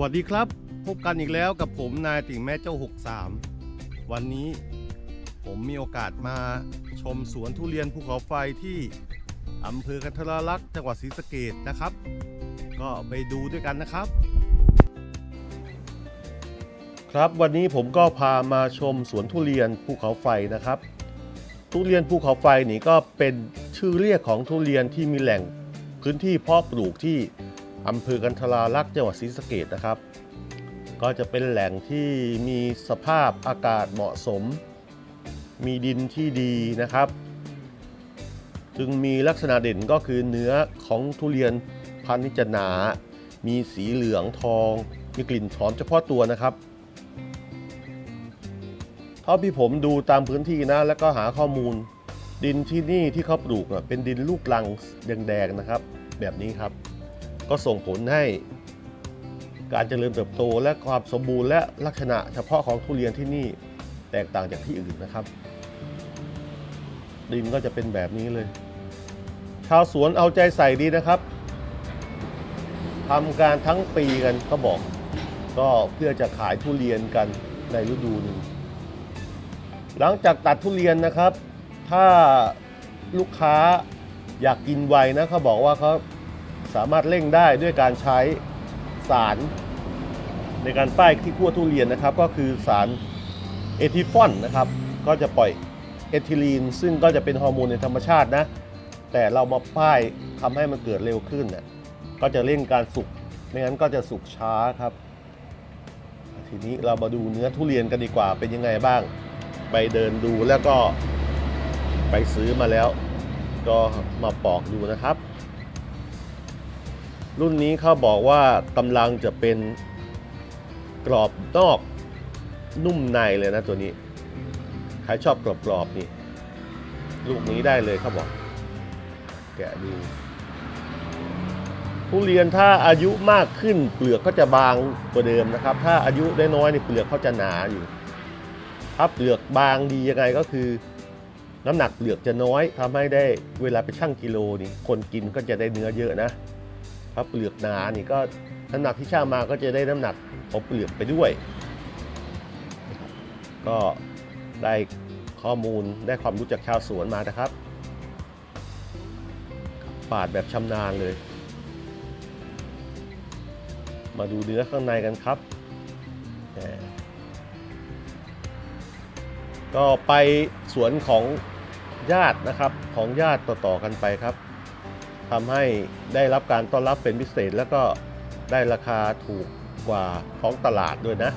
วัสดีครับ พบกันอีกแล้วกับผมนายติ่งแม่เจ้า 63 วันนี้ผมมีโอกาสมาชมสวนทุเรียนภูเขาไฟที่อำเภอกันทราลักษณ์จังหวัดศรีสะเกดนะครับ ก็ไปดูด้วยกันนะครับ ครับวันนี้ผมก็พามาชมสวนทุเรียนภูเขาไฟนะครับ ทุเรียนภูเขาไฟนี่ก็เป็นชื่อเรียกของทุเรียนที่มีแหล่งพื้นที่เพาะปลูกที่ อำเภอกันทราลักษ์จังหวัดศรีสะเกดนะครับ ก็จะเป็นแหล่งที่มีสภาพอากาศเหมาะสม มีดินที่ดีนะครับ จึงมีลักษณะเด่นก็คือเนื้อของทุเรียนพันธุ์นี้จะหนา มีสีเหลืองทอง มีกลิ่นหอมเฉพาะตัวนะครับเท่าที่ผมดูตามพื้นที่นะ แล้วก็หาข้อมูล ดินที่นี่ที่เขาปลูกเป็นดินลูกลังแดงๆนะครับ แบบนี้ครับ ก็ส่งผลให้การเจริญเติบโตและความสมบูรณ์และลักษณะเฉพาะของทุเรียนที่นี่แตกต่างจากที่อื่นนะครับ ดินก็จะเป็นแบบนี้เลย ชาวสวนเอาใจใส่ดีนะครับทำการทั้งปีกันเขาบอก ก็เพื่อจะขายทุเรียนกันในฤดูหนึ่งหลังจากตัดทุเรียนนะครับ ถ้าลูกค้าอยากกินไวนะเขาบอกว่าเขา สามารถเร่งได้ด้วยการใช้สารในการป้ายที่คั่วทุเรียนนะครับ ก็คือสารเอทิฟอนนะครับ ก็จะปล่อยเอทิลีน ซึ่งก็จะเป็นฮอร์โมนในธรรมชาตินะ แต่เรามาป้ายทำให้มันเกิดเร็วขึ้นน่ะก็จะเร่งการสุกไม่งั้นก็จะสุกช้าครับ ทีนี้เรามาดูเนื้อทุเรียนกันดีกว่าเป็นยังไงบ้าง ไปเดินดูแล้วก็ไปซื้อมาแล้ว ก็มาปอกดูนะครับ รุ่นนี้เขาบอกว่ากำลังจะเป็นกรอบนอกนุ่มในเลยนะตัวนี้ ใครชอบกรอบๆนี่ ลูกนี้ได้เลยเขาบอก แกะดูทุเรียนถ้าอายุมากขึ้นเปลือกก็จะบางกว่าเดิมนะครับ ถ้าอายุได้น้อยนี่เปลือกเขาจะหนาอยู่ ถ้าเปลือกบางดียังไงก็คือ น้ำหนักเปลือกจะน้อยทำให้ได้เวลาไปชั่งกิโลนี่คนกินก็จะได้เนื้อเยอะนะ ถ้าเปลือกหนานี่ก็น้ำหนักที่ช่างมาก็จะได้น้ำหนักของเปลือกไปด้วย ก็ได้ข้อมูลได้ความรู้จากชาวสวนมานะครับ ปาดแบบชำนาญเลย มาดูเนื้อข้างในกันครับ ก็ไปสวนของญาตินะครับของญาติต่อๆกันไปครับ ทำให้ได้รับการต้อนรับเป็นพิเศษ แล้วก็ได้ราคาถูกกว่าท้องตลาดด้วยนะ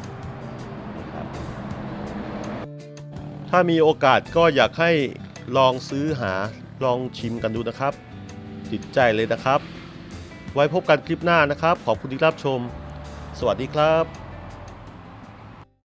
ถ้ามีโอกาสก็อยากให้ลองซื้อหาลองชิมกันดูนะครับ ติดใจเลยนะครับ ไว้พบกันคลิปหน้านะครับ ขอบคุณที่รับชม สวัสดีครับ